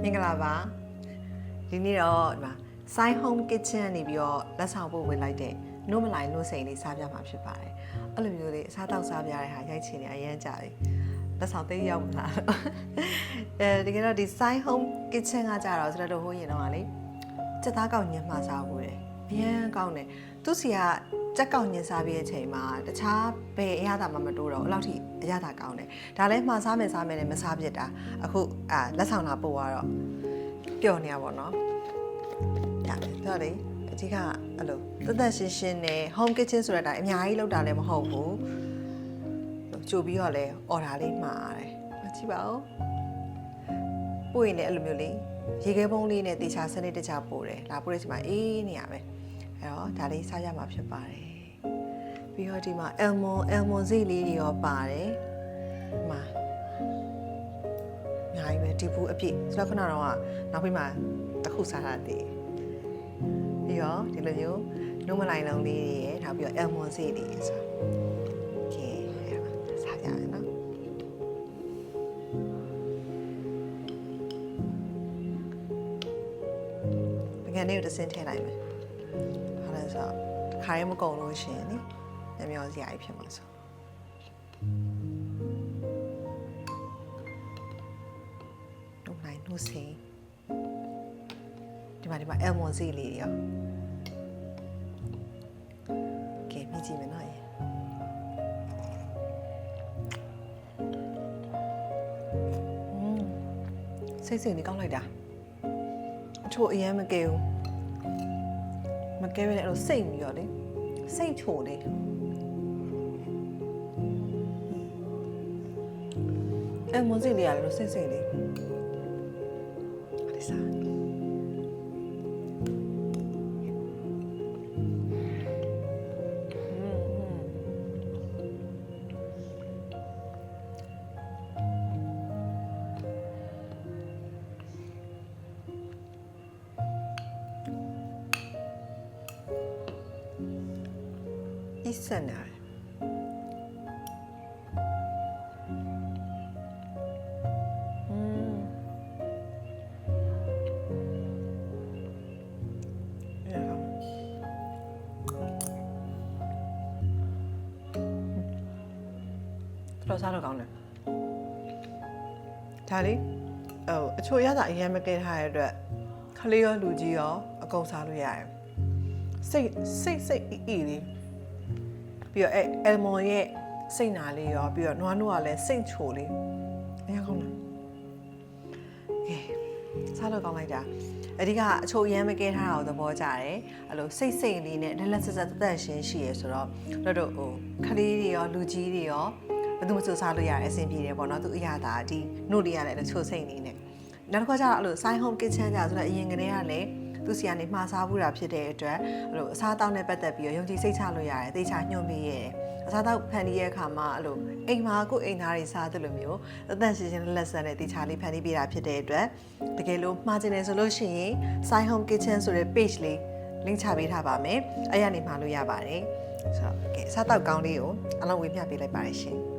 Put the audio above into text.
မင်္ဂလာပါဒီနေ့တော့ဒီမှာ Side Home Kitchen ကနေပြီးတော့လက်ဆောင်ပို့ဝင်လိုက်တဲ့နို့မလိုက်နို့စိန်လေးစားပြမှာဖြစ်ပါတယ်အဲ့လိုမျိုးလေးအစားတောက်စားပြရတဲ့ဟာရိုက်ချင်နေအရင်ကြတယ်လက်ဆောင်သိရောက်မလားအဲတကယ်တော့ဒီ Side Home Kitchen ကကြတော့ကျွန်တော်တို့ဟိုရင်တော့ကလေစက်သားကောက်ညင်မှာစားဖို့တယ် အရင်ကောင်းတယ်သူစီကကြက်ကောက်ညင်စားပြီးတဲ့အချိန်မှာတခြားဘယ်အရသာမှမတိုးတော့ဘူးအဲ့လောက်ထိအရသာကောင်းတယ်ဒါလည်းမှာစားမယ်စားမယ်နဲ့မစားဖြစ်တာအခုအာလက်ဆောင်လာပို့သွားတော့ပျော်နေရပါတော့နော်။ဒါပဲတော့လေအကြီးကအဲ့လိုသက်သက်ရှင်းရှင်းနဲ့ home kitchen ဆိုတဲ့အတိုင်းအများကြီးလောက်တာလည်းမဟုတ်ဘူး။ကြိုပြီးတော့လဲ order လေးမှာရတယ်။မကြည့်ပါဦး။ပို့ရင်လည်းအဲ့လိုမျိုးလေးရေခဲပုံးလေးနဲ့တေချာစနစ်တကျပို့တယ်။လာပို့တဲ့အချိန်မှာအေးနေရပဲ။ အဲ့တော့ဒါလေးစားရမှာဖြစ်ပါတယ်။ပြီးတော့ဒီမှာ almond almond စိတ်လေးတွေရောပါတယ်။ဒီမှာ အများကြီးပဲဒီဘူးအပြည့်ဆိုတော့ခုနကတော့ကနောက်ပြီးမှတစ်ခုစားတာတည်ပြီးတော့ဒီလိုမျိုးနုမလိုက်လုံးလေးတွေရယ်နောက်ပြီးတော့အယ်မွန်စီတွေရယ်ဆိုโอเคအဲ့ဒါစားကြရအောင်နော်ပကံလေးကိုတစ်စင်းထည့်လိုက်မယ်ဟာလဲဆိုတော့ ခါရဲမကုန်လို့ရှင်နိမျက်မျောစရာကြီးဖြစ်မှာဆိုတို့နိုင်လို့စိဒီမှာဒီမှာအယ်မွန်စီလေးရောကဲမြည်ကြည့်မယ်နော်စိတ်စိတ်နေကောင်းလိုက်တာအချို့အရင်မကဲဘူး မကဲပဲလေအဲ့လိုစိတ်ပြီးတော့လေစိတ်ချိုလေးအဲမွန်စီလေးရတယ်လို့စိတ်စိတ်လေး Alisa. 있잖 ကြီးဆန်တာတော်စားတော့ကောင်းတယ်ဒါလေးဟိုအချို့ရတာအရင်မကဲထားရတဲ့အတွက်ခလေးရောလူကြီးရောအကုန်စားလို့ရတယ်စိတ်စိတ်စိတ်အီအီလေး ပြီးတော့အဲအယ်မွန်ရဲ့စိတ်နာလေးရောပြီးတော့နွားနုကလည်းစိတ်ချိုလေးအရင်ကောင်းလားကဲစားတော့ကောင်းလိုက်တာအဓိကအချို့ရမ်းမကဲထားတာကိုသဘောကျတယ်အဲ့လိုစိတ်စိတ်လေးနဲ့လက်လက်ဆက်ဆက်သက်သက်ရှင်းရှိရဆိုတော့တို့တို့ဟိုခလေးတွေရောလူကြီးတွေရောဘယ်သူမှစူစားလို့ရတယ်အဆင်ပြေတယ်ပေါ့နော်သူအရာသာဒီနို့လေးရတယ်လို့ချိုစိတ်နေနဲ့နောက်တစ်ခါကျတော့အဲ့လို side home kitchen ကြဆိုတော့အရင်ကတည်းကလည်း သူစီကနေမှားစားဘူးတာဖြစ်တဲ့အတွက်အဲ့လိုအစားအသောက်နဲ့ပတ်သက်ပြီးတော့ယုံကြည်စိတ်ချလို့ရတယ်သေချာညွှန်ပေးရတယ်အစားအသောက်ဖန်တီးရဲ့အခါမှာအဲ့လိုအိမ်မှာကိုယ်အိမ်သားတွေစားတယ်လို့မျိုးအသက်ရှင်ရှင်လက်ဆက်နဲ့သေချာလေးဖန်တီးပေးတာဖြစ်တဲ့အတွက်တကယ်လို့မှားကျင်တယ်ဆိုလို့ရှိရင် side home kitchen ဆိုတဲ့ page လေး link ချပေးထားပါမယ်အဲ့ရနေမှာလို့ရပါတယ်ဆိုတော့ကဲအစားအသောက်ကောင်းလေးကိုအလုံးဝေးမျှပေးလိုက်ပါတယ်ရှင်